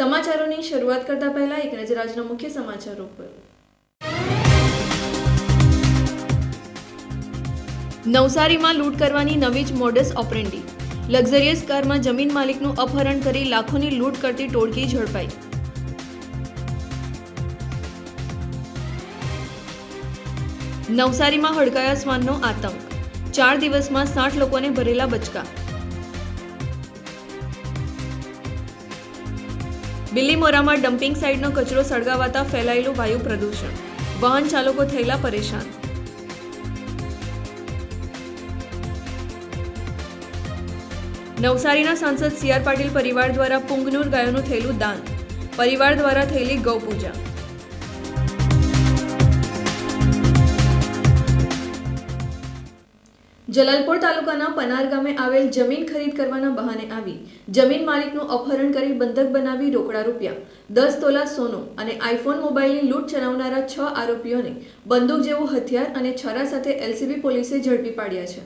સમાચારોની શરૂઆત કરતા પહેલા એક નજર આજના મુખ્ય સમાચારો પર. નવસારીમાં લૂંટ કરવાની નવી જ મોડસ ઓપરેન્ડી લક્ઝરિયસ કારમાં જમીન માલિકનું અપહરણ કરી લાખોની લૂંટ કરતી ટોળકી ઝડપાઈ. નવસારીમાં હડકાયા શ્વાનનો આતંક. ચાર દિવસમાં સાઠ લોકોને ભરેલા બચકા. બિલ્લીમોરામાં ડમ્પિંગ સાઇટનો કચરો સળગાવાતા ફેલાયેલું વાયુ પ્રદૂષણ. વાહન ચાલકો થયેલા પરેશાન. નવસારીના સાંસદ સી આર પાટીલ પરિવાર દ્વારા પુંગનુર ગાયોનું થયેલું દાન. પરિવાર દ્વારા થયેલી ગૌપૂજા. જલાલપોર તાલુકાના પનાર ગામે આવેલ જમીન ખરીદ કરવાના બહાને આવી જમીન માલિકનું અપહરણ કરી બંધક બનાવી રોકડા રૂપિયા, દસ તોલા સોનું અને આઈફોન મોબાઈલની લૂંટ ચલાવનારા છ આરોપીઓને બંદૂક જેવું હથિયાર અને છરા સાથે એલસીબી પોલીસે ઝડપી પાડ્યા છે.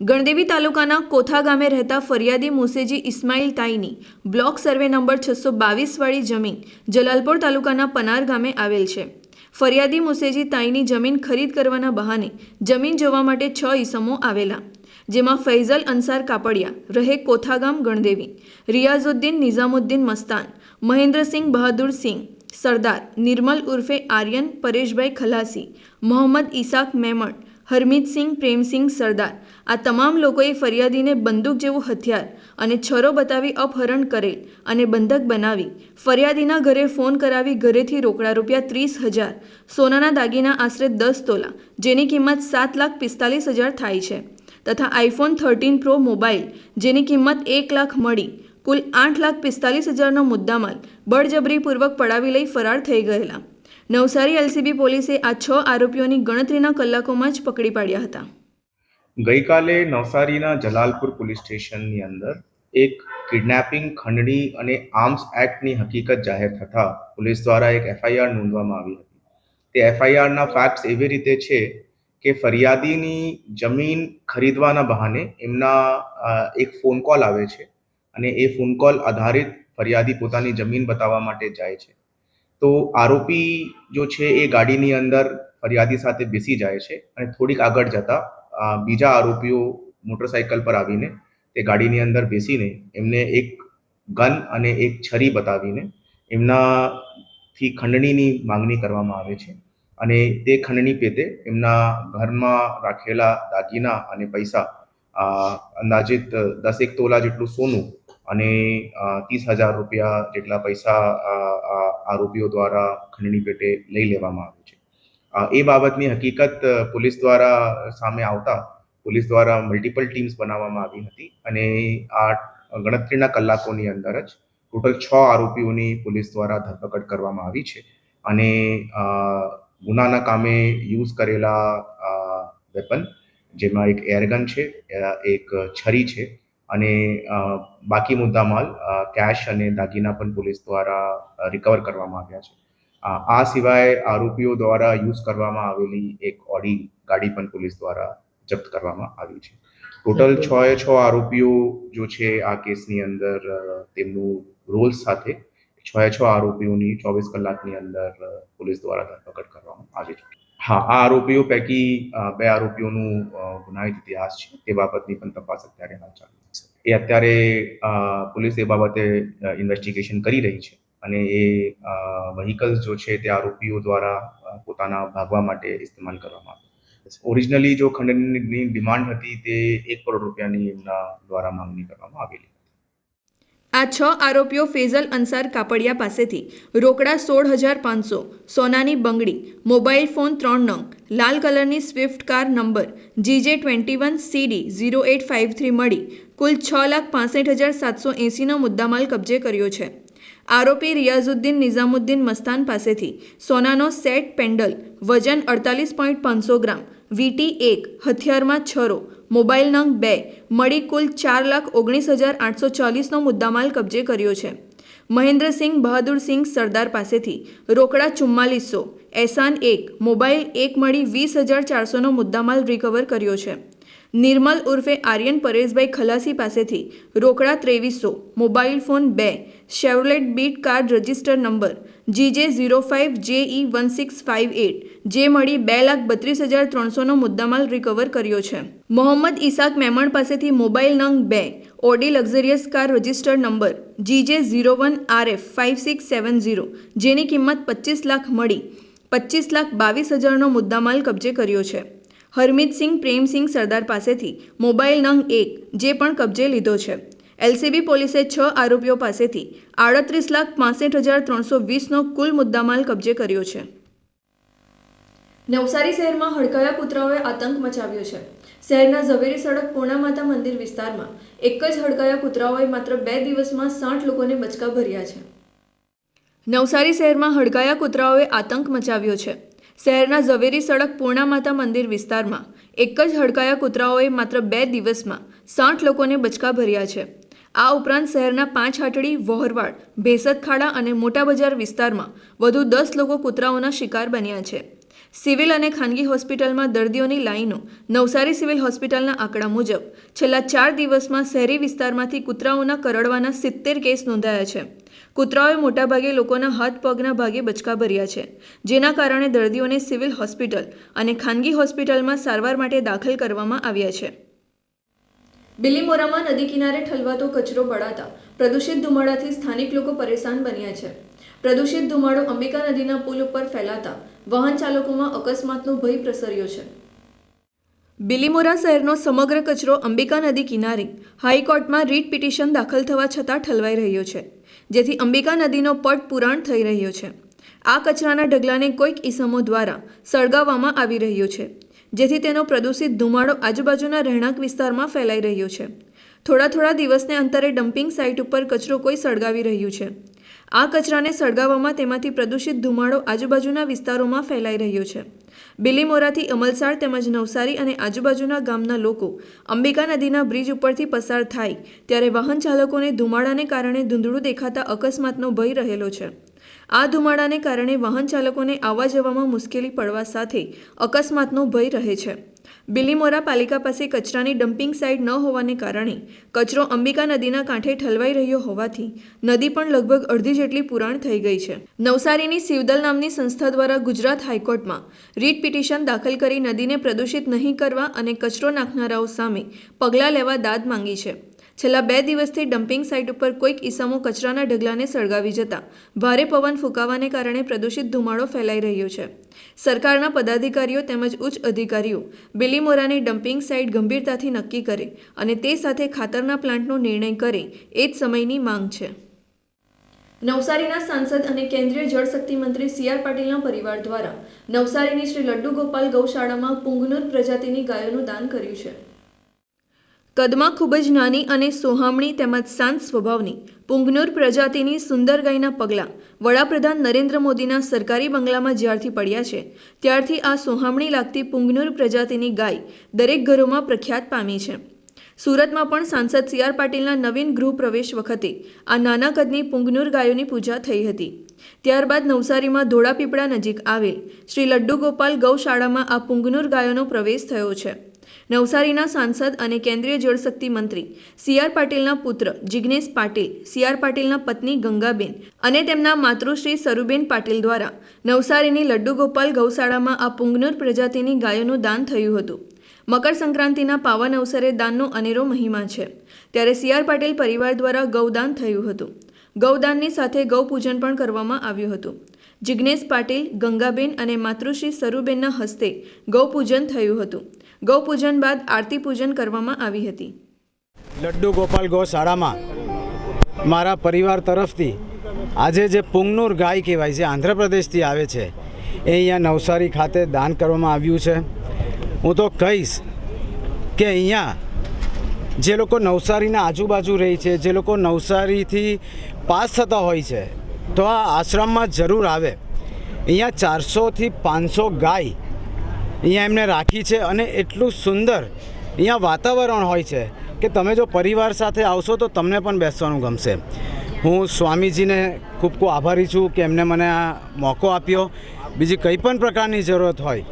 ગણદેવી તાલુકાના કોથા ગામે રહેતા ફરિયાદી મુસેજી ઇસ્માઇલ તાઈની બ્લોક સર્વે નંબર છસો બાવીસવાળી જમીન જલાલપોર તાલુકાના પનાર ગામે આવેલ છે. ફરિયાદી મુસેજી તાઈની જમીન ખરીદ કરવાના બહાને જમીન જોવા માટે છ ઈસમો આવેલા, જેમાં ફૈઝલ અંસાર કાપડિયા, રહે કોથાગામ ગણદેવી, રિયાઝુદ્દીન નિઝામુદ્દીન મસ્તાન, મહેન્દ્રસિંહ બહાદુર સિંહ, સરદાર નિર્મલ ઉર્ફે આર્યન પરેશભાઈ ખલાસી, મોહમ્મદ ઈસાક મેમણ હરમીતસિંહ પ્રેમસિંહ સરદાર. આ તમામ લોકોએ ફરિયાદીને બંદૂક જેવું હથિયાર અને છરો બતાવી અપહરણ કરેલ અને બંધક બનાવી. ફરિયાદીના ઘરે ફોન કરાવી ઘરેથી રોકડા રૂપિયા ત્રીસ હજાર, સોનાના દાગીના આશરે દસ તોલા, જેની કિંમત સાત લાખ પિસ્તાલીસ હજાર થાય છે, તથા આઈફોન થર્ટીન પ્રો મોબાઈલ, જેની કિંમત એક લાખ મળી. કુલ આઠ લાખ પિસ્તાલીસ હજારનો મુદ્દામાલ બળજબરીપૂર્વક પડાવી લઈ ફરાર થઈ ગયેલા. નવસારી એલસીબી પોલીસે આ છ આરોપીઓની ગણતરીના કલાકોમાં જ પકડી પાડ્યા હતા. ગઈકાલે નવસારીના જલાલપુર પોલીસ સ્ટેશનની અંદર એક કિડનેપિંગ ખંડણી અને આર્મ્સ એક્ટની હકીકત જાહેર થતાં પોલીસ દ્વારા એક એફઆઈઆર નોંધવામાં આવી હતી. તે એફઆઈઆરના ફેક્ટ્સ એવી રીતે છે કે ફરિયાદીની જમીન ખરીદવાના બહાને એમના એક ફોન કોલ આવે છે અને એ ફોન કોલ આધારિત ફરિયાદી પોતાની જમીન બતાવવા માટે જાય છે. તો આરોપી જો છે એ ગાડીની અંદર ફરિયાદી સાથે બેસી જાય છે અને થોડીક આગળ જતા બીજા આરોપીઓ મોટરસાઇકલ પર આવીને તે ગાડીની અંદર બેસીને એમને એક ગન અને એક છરી બતાવીને એમનાથી ખંડણીની માંગણી કરવામાં આવે છે અને તે ખંડણી પેતે એમના ઘરમાં રાખેલા દાગીના અને પૈસા અંદાજિત દસેક તોલા જેટલું સોનું અને ત્રીસ હજાર રૂપિયા જેટલા પૈસા આરોપીઓ દ્વારા ખંડણી પેટે લઈ લેવામાં આવે છે. એ બાબતની હકીકત પોલીસ દ્વારા સામે આવતા પોલીસ દ્વારા મલ્ટિપલ ટીમ્સ બનાવવામાં આવી હતી અને આ ગણતરીના કલાકોની અંદર જ ટોટલ છ આરોપીઓની પોલીસ દ્વારા ધરપકડ કરવામાં આવી છે. અને ગુનાના કામે યુઝ કરેલા વેપન જેમાં એક એરગન છે એક છરી છે અને બાકી મુદ્દામાલ માલ કેશ અને દાગીના પણ પોલીસ દ્વારા રિકવર કરવામાં આવ્યા છે. આ સિવાય આરોપીઓ દ્વારા યુઝ કરવામાં આવેલી એક ઓડી ગાડી પણ પોલીસ દ્વારા જપ્ત કરવામાં આવી છે. ટોટલ છ એ છ આરોપીઓ જો છે આ કેસની અંદર તેમનું રોલ સાથે છ છ આરોપીઓની ચોવીસ કલાકની અંદર પોલીસ દ્વારા ધરપકડ કરવામાં આવી છે. હા, આ આરોપીઓ પૈકી બે આરોપીઓનું ગુનાહિત ઇતિહાસ છે. તે બાબતની પણ તપાસ અત્યારે હાલ ચાલુ છે. એ અત્યારે પોલીસ એ બાબતે ઇન્વેસ્ટિગેશન કરી રહી છે અને એ વ્હીકલ્સ જો છે તે આરોપીઓ દ્વારા પોતાના ભાગવા માટે ઇસ્તેમાલ કરવામાં આવે ઓરિજિનલી જો ખંડનની ડિમાન્ડ હતી તે એક કરોડ રૂપિયાની એમના દ્વારા માંગણી કરવામાં આવેલી. આ છ આરોપીઓ ફેઝલ અંસાર કાપડિયા પાસેથી, રોકડા સોળ હજાર પાંચસો, સોનાની બંગડી, મોબાઈલ ફોન ત્રણ નંગ, લાલ કલરની Swift car number, GJ twenty one CD zero eight five three મળી, કુલ છ લાખ પાસઠ હજાર સાતસો એંસીનો મુદ્દામાલ કબજે કર્યો છે. આરોપી રિયાઝુદ્દીન નિઝામુદ્દીન મસ્તાન પાસેથી, સોનાનો સેટ પેન્ડલ, વજન અડતાલીસ પોઈન્ટ પાંચસો ગ્રામ વીટી એક, હથિયારમાં છરો, મોબાઈલ નંગ બે, મળી કુલ ચાર લાખ ઓગણીસ હજાર આઠસો ચાલીસનો મુદ્દામાલ કબજે કર્યો છે. મહેન્દ્રસિંહ બહાદુરસિંહ સરદાર પાસેથી રોકડા ચુમ્માલીસો એસાન એક, મોબાઈલ એક મળી વીસ હજાર ચારસોનો મુદ્દામાલ રિકવર કર્યો છે. નિર્મલ ઉર્ફે આર્યન પરેશભાઈ ખલાસી પાસેથી રોકડા ત્રેવીસો, મોબાઈલ ફોન બે Chevrolet Beat card register number, GJ zero five J E one six five eight, જે મળી બે લાખ બત્રીસ હજાર ત્રણસોનો મુદ્દામાલ રિકવર કર્યો છે. મોહમ્મદ ઇસાક મેમણ પાસેથી મોબાઈલ નંગ બે, Audi luxurious car register number, GJ zero one RF five six seven zero, જેની કિંમત પચીસ લાખ મળી પચીસ લાખ બાવીસ હજારનો મુદ્દામાલ કબજે કર્યો છે. હરમિતસિંહ પ્રેમસિંહ સરદાર પાસેથી મોબાઈલ નંગ એક, જે પણ કબજે લીધો છે. એલસીબી પોલીસે છ આરોપીઓ પાસેથી આડત્રીસ લાખ પાસઠ હજાર ત્રણસો વીસનો કુલ મુદ્દામાલ કબજે કર્યો છે. નવસારી શહેરમાં હડકાયા કૂતરાઓએ આતંક મચાવ્યો છે. શહેરના ઝવેરી સડક પૂર્ણામાતા મંદિર વિસ્તારમાં એક જ હડકાયા કૂતરાઓએ માત્ર બે દિવસમાં સાઠ લોકોને બચકા ભર્યા છે. નવસારી શહેરમાં હડકાયા કૂતરાઓએ આતંક મચાવ્યો છે. શહેરના ઝવેરી સડક પૂર્ણામાતા મંદિર વિસ્તારમાં એક જ હડકાયા કૂતરાઓએ માત્ર બે દિવસમાં સાઠ લોકોને બચકા ભર્યા છે. આ ઉપરાંત શહેરના પાંચ હાટડી, વોહરવાડ ખાડા અને મોટા બજાર વિસ્તારમાં વધુ દસ લોકો કૂતરાઓના શિકાર બન્યા છે. સિવિલ અને ખાનગી હોસ્પિટલમાં દર્દીઓની લાઈનો નવસારી સિવિલ હોસ્પિટલના આંકડા મુજબ છેલ્લા ચાર દિવસમાં શહેરી વિસ્તારમાંથી કૂતરાઓના કરડવાના સિત્તેર કેસ નોંધાયા છે. કૂતરાઓએ મોટાભાગે લોકોના હાથ પગના ભાગે બચકા ભર્યા છે, જેના કારણે દર્દીઓને સિવિલ હોસ્પિટલ અને ખાનગી હોસ્પિટલમાં સારવાર માટે દાખલ કરવામાં આવ્યા છે. બિલીમોરામાં નદી કિનારે ઠલવાતો કચરો બળાતા પ્રદૂષિત ધુમાડાથી સ્થાનિક લોકો પરેશાન બન્યા છે. પ્રદૂષિત ધુમાડો અંબિકા નદીના પુલ ઉપર ફેલાતા વાહન ચાલકોમાં અકસ્માતનો ભય પ્રસર્યો છે. બિલીમોરા શહેરનો સમગ્ર કચરો અંબિકા નદી કિનારે હાઈકોર્ટમાં રીટ પિટિશન દાખલ થવા છતાં ઠલવાઈ રહ્યો છે, જેથી અંબિકા નદીનો પટ પુરાણ થઈ રહ્યો છે. આ કચરાના ઢગલાને કોઈક ઈસમો દ્વારા સળગાવવામાં આવી રહ્યો છે, જેથી તેનો પ્રદૂષિત ધુમાડો આજુબાજુના રહેણાંક વિસ્તારમાં ફેલાઈ રહ્યો છે. થોડા થોડા દિવસને અંતરે ડમ્પિંગ સાઇટ ઉપર કચરો કોઈ સળગાવી રહ્યું છે. આ કચરાને સળગાવવામાં તેમાંથી પ્રદૂષિત ધુમાડો આજુબાજુના વિસ્તારોમાં ફેલાઈ રહ્યો છે. બિલીમોરાથી અમલસાડ તેમજ નવસારી અને આજુબાજુના ગામના લોકો અંબિકા નદીના બ્રિજ ઉપરથી પસાર થાય ત્યારે વાહન ચાલકોને ધુમાડાને કારણે ધૂંધળું દેખાતા અકસ્માતનો ભય રહેલો છે. આ ધુમાડાને કારણે વાહન ચાલકોને આવવા જવામાં મુશ્કેલી પડવા સાથે અકસ્માતનો ભય રહે છે. બિલીમોરા પાલિકા પાસે કચરાની ડમ્પિંગ સાઇટ ન હોવાને કારણે કચરો અંબિકા નદીના કાંઠે ઠલવાઈ રહ્યો હોવાથી નદી પણ લગભગ અડધી જેટલી પુરાણ થઈ ગઈ છે. નવસારીની સિવદલ નામની સંસ્થા દ્વારા ગુજરાત હાઈકોર્ટમાં રીટ પિટિશન દાખલ કરી નદીને પ્રદૂષિત નહીં કરવા અને કચરો નાખનારાઓ સામે પગલાં લેવા દાદ માંગી છે. છેલ્લા બે દિવસથી ડમ્પિંગ સાઇટ ઉપર કોઈક ઈસમો કચરાના ઢગલાને સળગાવી જતા. ભારે પવન ફૂંકાવાને કારણે પ્રદૂષિત ધુમાડો ફેલાઈ રહ્યો છે. સરકારના પદાધિકારીઓ તેમજ ઉચ્ચ અધિકારીઓ બિલીમોરાની ડમ્પિંગ સાઇટ ગંભીરતાથી નક્કી કરે અને તે સાથે ખાતરના પ્લાન્ટનો નિર્ણય કરે એ જ સમયની માંગ છે. નવસારીના સાંસદ અને કેન્દ્રીય જળશક્તિ મંત્રી સી આર પાટીલના પરિવાર દ્વારા નવસારીની શ્રી લડ્ડુ ગોપાલ ગૌશાળામાં પુંગનુર પ્રજાતિની ગાયોનું દાન કર્યું છે. કદમાં ખૂબ જ નાની અને સોહામણી તેમજ શાંત સ્વભાવની, પુંગનુર પ્રજાતિની સુંદર ગાયના પગલાં વડાપ્રધાન નરેન્દ્ર મોદીના સરકારી બંગલામાં જ્યારથી પડ્યા છે, ત્યારથી આ સોહામણી લાગતી પુંગનુર પ્રજાતિની ગાય દરેક ઘરોમાં પ્રખ્યાત પામી છે. સુરતમાં પણ સાંસદ સી આર પાટીલના નવીન ગૃહ પ્રવેશ વખતે આ નાના કદની પુંગનુર ગાયોની પૂજા થઈ હતી. ત્યારબાદ નવસારીમાં ધોળાપીપળા નજીક આવેલ શ્રી લડ્ડુ ગોપાલ ગૌશાળામાં આ પુંગનુર ગાયોનો પ્રવેશ થયો છે. નવસારીના સાંસદ અને કેન્દ્રીય જળશક્તિ મંત્રી સી આર પાટીલના પુત્ર જિગ્નેશ પાટીલ, સી આર પાટીલના પત્ની ગંગાબેન અને તેમના માતૃશ્રી સરુબેન પાટીલ દ્વારા નવસારીની લડ્ડુ ગોપાલ ગૌશાળામાં આ પુંગનુર પ્રજાતિની ગાયોનું દાન થયું હતું. મકર સંક્રાંતિના પાવન અવસરે દાનનો અનેરો મહિમા છે. ત્યારે સી આર પાટીલ પરિવાર દ્વારા ગૌદાન થયું હતું. ગૌદાનની સાથે ગૌપૂજન પણ કરવામાં આવ્યું હતું. જિજ્ઞેશ પાટીલ, ગંગાબેન અને માતૃશ્રી સરુબેનના હસ્તે ગૌપૂજન થયું હતું. ગૌપૂજન બાદ આરતી પૂજન કરવામાં આવી હતી. લડ્ડુ ગોપાલ ગૌશાળામાં મારા પરિવાર તરફથી આજે જે પુંગનુર ગાય કહેવાય છે, આંધ્રપ્રદેશથી આવે છે, એ અહીંયા નવસારી ખાતે દાન કરવામાં આવ્યું છે. હું તો કહીશ કે અહીંયા જે લોકો નવસારીના આજુબાજુ રહી છે, જે લોકો નવસારીથી પાસ થતા હોય છે, તો આ આશ્રમમાં જરૂર આવે. અહીંયા ચારસોથી પાંચસો ગાય અહીંયા એમને રાખી છે અને એટલું સુંદર અહીંયા વાતાવરણ હોય છે કે તમે જો પરિવાર સાથે આવશો તો તમને પણ બેસવાનું ગમશે. હું સ્વામીજીને ખૂબ ખૂબ આભારી છું કે એમને મને આ મોકો આપ્યો. બીજી કંઈ પણ પ્રકારની જરૂરત હોય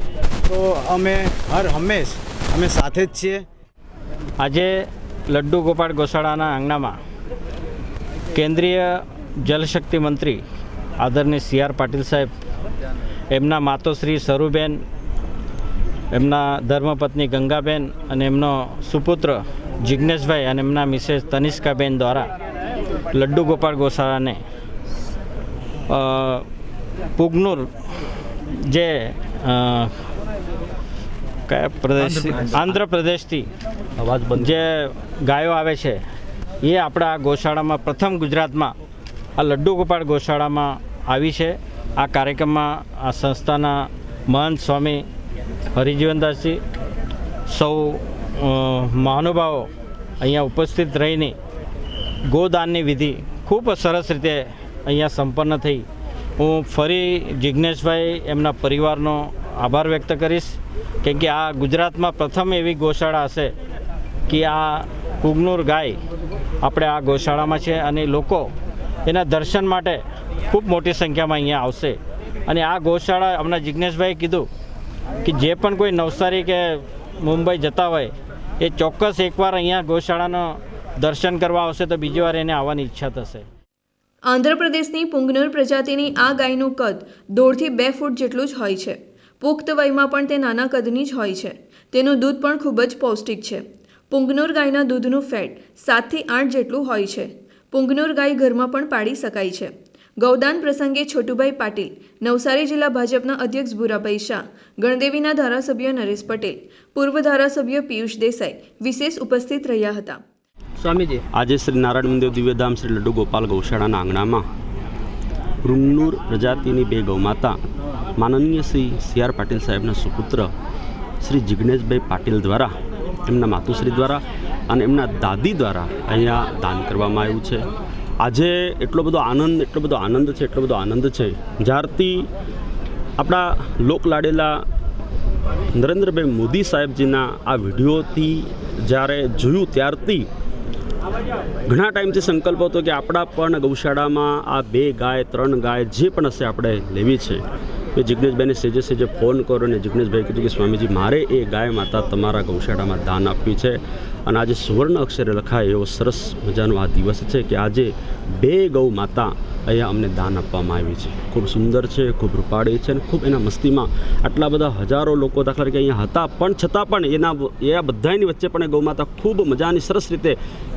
તો અમે હર હંમેશ અમે સાથે જ છીએ. આજે લડ્ડુ ગોપાળ ગોસાળાના આંગણામાં કેન્દ્રીય જલશક્તિ મંત્રી આદરણીય સી આર પાટીલ સાહેબ, એમના માતોશ્રી સરુબેન એમના ધર્મપત્ની ગંગાબેન અને એમનો સુપુત્ર જિજ્ઞેશભાઈ અને એમના મિસેસ તનિષ્કાબેન દ્વારા લડ્ડુ ગોપાળ ગોશાળાને અ, પુગનુર જે કયા પ્રદેશ આંધ્રપ્રદેશથી જે ગાયો આવે છે એ આપણા ગોશાળામાં પ્રથમ ગુજરાતમાં આ લડ્ડુ ગોપાળ ગોશાળામાં આવી છે. આ કાર્યક્રમમાં આ સંસ્થાના મહંત સ્વામી હરિજીવનદાસજી, સૌ મહાનુભાવો અહીંયા ઉપસ્થિત રહીને ગોદાનની વિધિ ખૂબ સરસ રીતે અહીંયા સંપન્ન થઈ. હું ફરી જિજ્ઞેશભાઈ એમના પરિવારનો આભાર વ્યક્ત કરીશ કેમ કે આ ગુજરાતમાં પ્રથમ એવી ગૌશાળા હશે કે આ કુગનુર ગાય આપણે આ ગૌશાળામાં છે અને લોકો એના દર્શન માટે ખૂબ મોટી સંખ્યામાં અહીંયા આવશે. અને આ ગૌશાળા હમણાં જિજ્ઞેશભાઈએ કીધું કે જે પણ કોઈ નવસારી કે મુંબઈ જતા હોય, એ ચોક્કસ એકવાર અહીંયા ગૌશાળાનો દર્શન કરવા આવશે તો બીજી વાર એને આવવાની ઈચ્છા થશે. આંધ્રપ્રદેશની પુંગનુર પ્રજાતિની આ ગાયનું કદ દોઢથી બે ફૂટ જેટલું જ હોય છે. પુખ્ત વયમાં પણ તે નાના કદની જ હોય છે. તેનું દૂધ પણ ખૂબ જ પૌષ્ટિક છે. પુંગનુર ગાયના દૂધનું ફેટ સાતથી આઠ જેટલું હોય છે. પુંગનુર ગાય ઘરમાં પણ પાડી શકાય છે. ગૌદાન પ્રસંગે છોટુભાઈ પાટીલ નવસારી જિલ્લા ભાજપના અધ્યક્ષ ભૂરાભાઈ શાહ ગણદેવીના ધારાસભ્ય નરેશ પટેલ પૂર્વ ધારાસભ્ય પિયુષ દેસાઈ વિશેષ ઉપસ્થિત રહ્યા હતા. સ્વામીજી. આજે શ્રી નારાયણ મંદિર દિવ્યધામ શ્રી લડ્ડુ ગોપાલ ગૌશાળાના આંગણામાં રૂંગનુર પ્રજાતિની બે ગૌમાતા માનનીય શ્રી સી આર પાટીલ સાહેબના સુપુત્ર શ્રી જિજ્ઞેશભાઈ પાટીલ દ્વારા એમના માતુશ્રી દ્વારા અને એમના દાદી દ્વારા અહીંયા દાન કરવામાં આવ્યું છે. આજે એટલો બધો આનંદ, એટલો બધો આનંદ છે, એટલો બધો આનંદ છે. જ્યારથી આપણા લોકલાડેલા નરેન્દ્રભાઈ મોદી સાહેબજીના આ વિડીયોથી જ્યારે જોયું ત્યારથી ઘણા ટાઈમથી સંકલ્પ હતો કે આપણા પણ ગૌશાળામાં આ બે ગાય, ત્રણ ગાય જે પણ હશે આપણે લેવી છે. મેં જિજ્ઞેશભાઈને સેજે સેજે ફોન કર્યો અને જિજ્ઞેશભાઈ કીધું કે સ્વામીજી, મારે એ ગાય માતા તમારા ગૌશાળામાં દાન આપવી છે અને આજે સુવર્ણ અક્ષરે લખાય એવો સરસ મજાનો આ દિવસ છે કે આજે બે ગૌ માતા અહીંયા અમને દાન આપવામાં આવી છે. ખૂબ સુંદર છે, ખૂબ રૂપાળી છે અને ખૂબ એના મસ્તીમાં આટલા બધા હજારો લોકો દાખલા તરીકે અહીંયા હતા. પણ છતાં પણ એના એ બધાની વચ્ચે પણ એ ગૌમાતા ખૂબ મજાની સરસ રીતે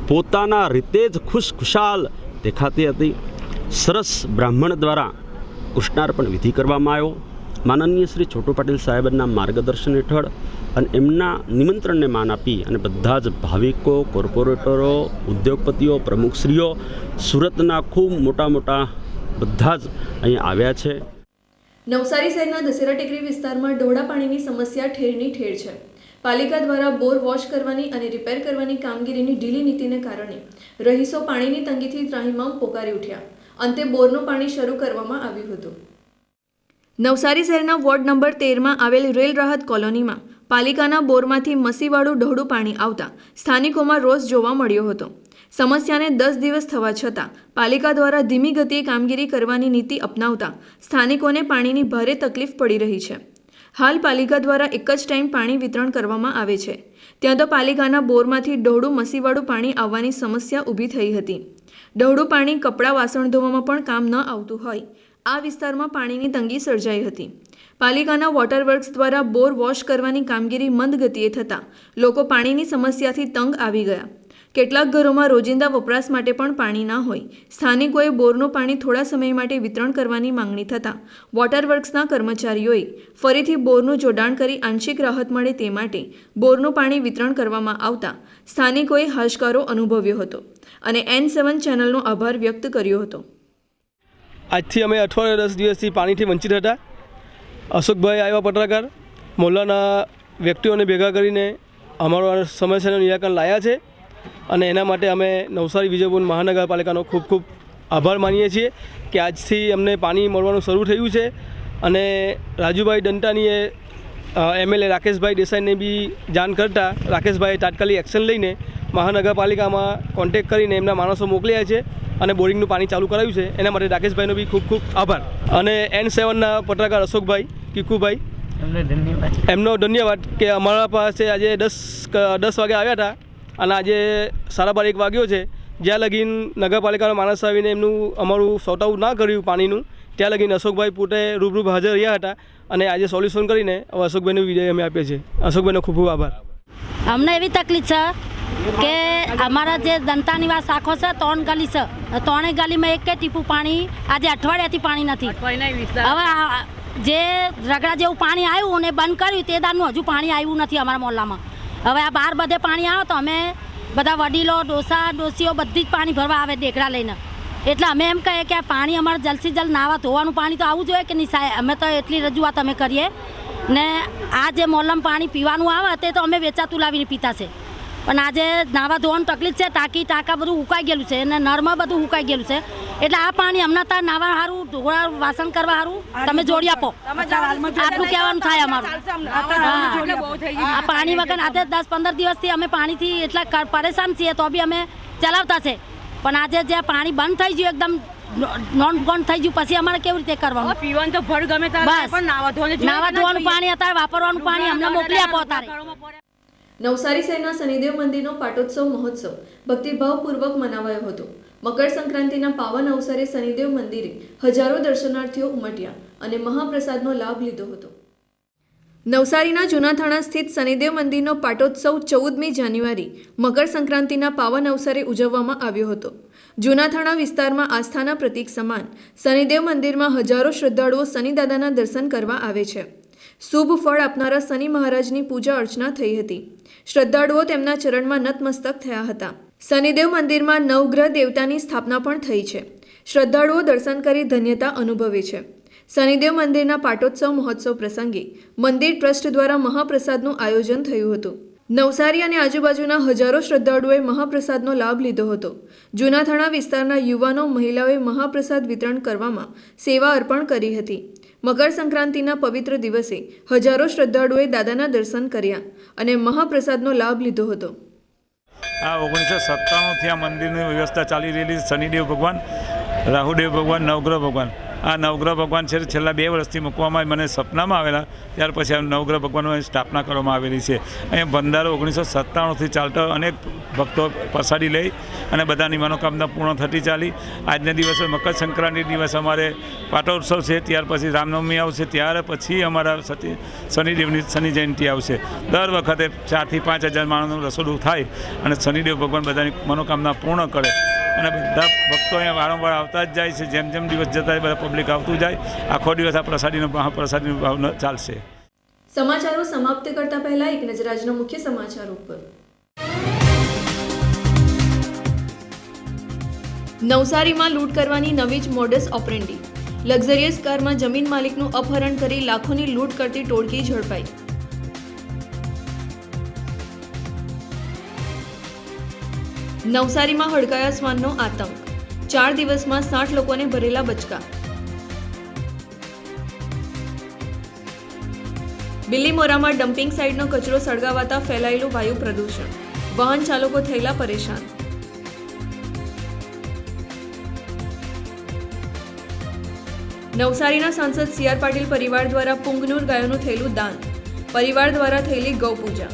પોતાના રીતે જ ખુશ ખુશાલ દેખાતી હતી. સરસ બ્રાહ્મણ દ્વારા કૃષ્ણાર્પણ વિધિ કરવામાં આવ્યો. માનનીય શ્રી છોટુ પાટીલ સાહેબના માર્ગદર્શન હેઠળ અને એમના નિમંત્રણને માન આપી અને બધા જ ભાવિકો, કોર્પોરેટરો, ઉદ્યોગપતિઓ, પ્રમુખશ્રીઓ સુરતના ખૂબ મોટા મોટા બધા જ અહીંયા આવ્યા છે. નવસારી શહેરના દશેરા ટેકરી વિસ્તારમાં ડોળા પાણીની સમસ્યા ઠેરની ઠેર છે. પાલિકા દ્વારા બોર વોશ કરવાની અને રિપેર કરવાની કામગીરીની ઢીલી નીતિને કારણે રહીશો પાણીની તંગીથી ત્રાહીમામ પોકારી ઉઠ્યા. અંતે બોરનું પાણી શરૂ કરવામાં આવ્યું હતું. નવસારી શહેરના વોર્ડ નંબર તેરમાં આવેલ રેલ રાહત કોલોનીમાં પાલિકાના બોરમાંથી મસીવાળું ઢોળું પાણી આવતા સ્થાનિકોમાં રોષ જોવા મળ્યો હતો. સમસ્યાને દસ દિવસ થવા છતાં પાલિકા દ્વારા ધીમી ગતિએ કામગીરી કરવાની નીતિ અપનાવતા સ્થાનિકોને પાણીની ભારે તકલીફ પડી રહી છે. હાલ પાલિકા દ્વારા એક જ ટાઈમ પાણી વિતરણ કરવામાં આવે છે. ત્યાં તો પાલિકાના બોરમાંથી ડહોળું મસીવાળું પાણી આવવાની સમસ્યા ઊભી થઈ હતી. ડહોળું પાણી કપડાં વાસણ ધોવામાં પણ કામ ન આવતું હોય. આ વિસ્તારમાં પાણીની તંગી સર્જાઈ હતી. પાલિકાના વોટર વર્ક્સ દ્વારા બોર વોશ કરવાની કામગીરી મંદ ગતિએ થતાં લોકો પાણીની સમસ્યાથી તંગ આવી ગયા. કેટલાક ઘરોમાં રોજિંદા વપરાશ માટે પણ પાણી ના હોય. સ્થાનિકોએ બોરનું પાણી થોડા સમય માટે વિતરણ કરવાની માંગણી થતાં વોટરવર્ક્સના કર્મચારીઓએ ફરીથી બોરનું જોડાણ કરી આંશિક રાહત મળે તે માટે બોરનું પાણી વિતરણ કરવામાં આવતા સ્થાનિકોએ હાશકારો અનુભવ્યો હતો અને એન સેવન ચેનલનો આભાર વ્યક્ત કર્યો હતો. આજથી અમે અઠવાડિયા દસ દિવસથી પાણીથી વંચિત હતા. અશોકભાઈ આવ્યા પત્રકાર, મોલ્લાના વ્યક્તિઓને ભેગા કરીને અમારો સમસ્યાનું નિરાકરણ લાયા છે. અને એના માટે અમે નવસારી વિજયપુર મહાનગરપાલિકાનો ખૂબ ખૂબ આભાર માનીએ છીએ કે આજથી અમને પાણી મળવાનું શરૂ થયું છે અને રાજુભાઈ દંતાનીએ એમએલએ રાકેશભાઈ દેસાઈને બી જાણ કરતાં રાકેશભાઈએ તાત્કાલિક એક્શન લઈને મહાનગરપાલિકામાં કોન્ટેક કરીને એમના માણસો મોકલ્યા છે અને બોરિંગનું પાણી ચાલુ કરાવ્યું છે. એના માટે રાકેશભાઈનો બી ખૂબ ખૂબ આભાર. અને એન સેવનના પત્રકાર અશોકભાઈ કીકુભાઈ. એમનો ધન્યવાદ. કે અમારા પાસે આજે દસ દસ વાગે આવ્યા હતા. અને આજે સાડા બાર એક વાગ્યો છે જ્યાં લગીન નગરપાલિકાનો માણસ આવીને એમનું અમારું સોર્ટ આઉટ ના કર્યું પાણીનું ત્યાં લગીન અશોકભાઈ પોતે રૂબરૂ હાજર રહ્યા હતા અને આજે સોલ્યુશન કરીને હવે અશોકભાઈનો વિજય અમે આપીએ છીએ. અશોકભાઈનો ખૂબ ખૂબ આભાર. અમને એવી તકલીફ છે કે અમારા જે દંતા નિવાસ આખો છે ત્રણ ગલી છે ત્રણેય ગલીમાં એક કે ટીપું પાણી આજે અઠવાડિયાથી પાણી નથી. હવે જે રગડા જેવું પાણી આવ્યું ને બંધ કર્યું તે દાનનું હજુ પાણી આવ્યું નથી અમારા મોહલ્લામાં. હવે આ બહાર બધે પાણી આવે તો અમે બધા વડીલો, ડોસા, ડોસીઓ બધી જ પાણી ભરવા આવે ડેકડા લઈને. એટલે અમે એમ કહીએ કે આ પાણી અમારે જલ્દી જલ્દ નાવા ધોવાનું પાણી તો આવવું જોઈએ કે નહીં સાહેબ? અમે તો એટલી રજૂઆત અમે કરીએ. ને આ જે મોલમ પાણી પીવાનું આવે તે તો અમે વેચાતું લાવીને પીતા છે. પણ આજે નાવા ધોવાનું તકલીફ છે ટાંકી ટાંકા બધું ઉકાઈ ગયેલું છે અને નળમાં બધું ઉકાઈ ગયેલું છે. એટલે આ પાણી હમણાં ત્યાં નાવા સારું ઢોળા વાસણ કરવા સારું તમે જોડી આપો. આટલું કહેવાનું થાય અમારું. આ પાણી વગર આજે દસ પંદર દિવસથી અમે પાણીથી એટલા પરેશાન છીએ તો બી અમે ચલાવતા છે. પણ આજે જે પાણી બંધ થઈ ગયું એકદમ નોન ગોન થઈ ગયું પછી અમારે કેવી રીતે કરવાનું? પીવાનું તો ભર ગમે. પણ નાવા ધોવાનું નાવા ધોવાનું પાણી અત્યારે વાપરવાનું પાણી અમને મોકલી આપો પડે. નવસારી શહેરના શનિદેવ મંદિરનો પાટોત્સવ મહોત્સવ ભક્તિભાવપૂર્વક મનાવાયો હતો. મકર સંક્રાંતિના પાવન અવસરે શનિદેવ મંદિરે હજારો દર્શનાર્થીઓ ઉમટ્યા અને મહાપ્રસાદનો લાભ લીધો હતો. નવસારીના જૂના થાણા સ્થિત શનિદેવ મંદિરનો પાટોત્સવ ચૌદમી જાન્યુઆરી મકર સંક્રાંતિના પાવન અવસરે ઉજવવામાં આવ્યો હતો. જૂના થાણા વિસ્તારમાં આસ્થાના પ્રતીક સમાન શનિદેવ મંદિરમાં હજારો શ્રદ્ધાળુઓ શનિદાદાના દર્શન કરવા આવે છે. શુભ ફળ આપનારા શનિ મહારાજની પૂજા અર્ચના થઈ હતી. શ્રદ્ધાળુઓ તેમના ચરણમાં નતમસ્તક થયા હતા. શનિદેવ મંદિરમાં નવગ્રહ દેવતાની સ્થાપના પણ થઈ છે. શ્રદ્ધાળુઓ દર્શન કરી ધન્યતા અનુભવે છે. શનિદેવ મંદિરના પાટોત્સવ મહોત્સવ પ્રસંગે મંદિર ટ્રસ્ટ દ્વારા મહાપ્રસાદનું આયોજન થયું હતું. નવસારી અને આજુબાજુના હજારો શ્રદ્ધાળુઓએ મહાપ્રસાદનો લાભ લીધો હતો. જૂનાથાણા વિસ્તારના યુવાનો મહિલાઓએ મહાપ્રસાદ વિતરણ કરવામાં સેવા અર્પણ કરી હતી. મકર સંક્રાંતિના પવિત્ર દિવસે હજારો શ્રદ્ધાળુએ દાદાના દર્શન કર્યા અને મહાપ્રસાદનો લાભ લીધો હતો. આ ઓગણીસો સત્તાણુંથી આ મંદિરની વ્યવસ્થા ચાલી રહેલી શનિદેવ ભગવાન, રાહુદેવ ભગવાન, નવગ્રહ ભગવાન. આ નવગ્રહ ભગવાન છે, છેલ્લા બે વર્ષથી મૂકવામાં મને સપનામાં આવેલા. ત્યાર પછી આ નવગ્રહ ભગવાનની સ્થાપના કરવામાં આવેલી છે. અહીંયા ભંડારો ઓગણીસો સત્તાણુંથી ચાલતો, અનેક ભક્તો પ્રસાદી લઈ અને બધાની મનોકામના પૂર્ણ થતી ચાલી. આજના દિવસે મકર સંક્રાંતિ દિવસ અમારે પાટોત્સવ છે, ત્યાર પછી રામનવમી આવશે, ત્યાર પછી અમારા સતી, શનિદેવની શનિ જયંતિ આવશે. દર વખતે ચારથી પાંચ હજાર માણસનું રસોડું થાય અને શનિદેવ ભગવાન બધાની મનોકામના પૂર્ણ કરે. અને બધા ભક્તો અહીંયા વારંવાર આવતા જ જાય છે. જેમ જેમ દિવસ જતા બધા પબ્લિક આવતું જાય. આખો દિવસ આ પ્રસાદીનો મહાપ્રસાદીનો ભાવ ચાલશે. સમાચારો સમાપ્ત કરતા પહેલા એક નજર આજના મુખ્ય સમાચાર ઉપર. નવસારીમાં લૂંટ કરવાની નવી જ મોડસ ઓપરેન્ડી લક્ઝરિયસ કારમાં જમીન માલિકનું અપહરણ કરી લાખોની લૂંટ કરતી ટોળકી ઝડપાઈ. નવસારીમાં હડકાયા શ્વાનનો આતંક. ચાર દિવસમાં સાઠ લોકોને ભરેલા બચકા. બિલીમોરામાં ડમ્પિંગ સાઇટનો કચરો સળગાવાતા ફેલાયેલું વાયુ પ્રદૂષણ. વાહન ચાલકો થયેલા પરેશાન. નવસારીના સાંસદ સી આર પાટીલ પરિવાર દ્વારા પુંગનુર ગાયોનું થયેલું દાન. પરિવાર દ્વારા થયેલી ગૌપૂજા.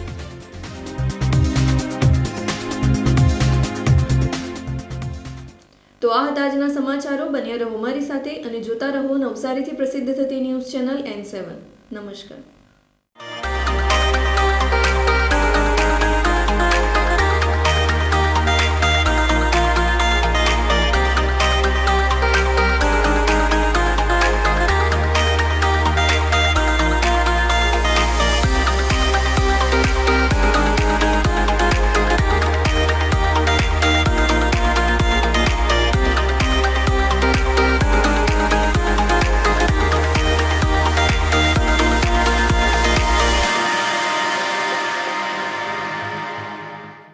તો આ હતા આજના સમાચારો. બન્યા રહો મારી સાથે અને જોતા રહો નવસારીથી પ્રસિદ્ધ થતી ન્યૂઝ ચેનલ એન સેવન. નમસ્કાર.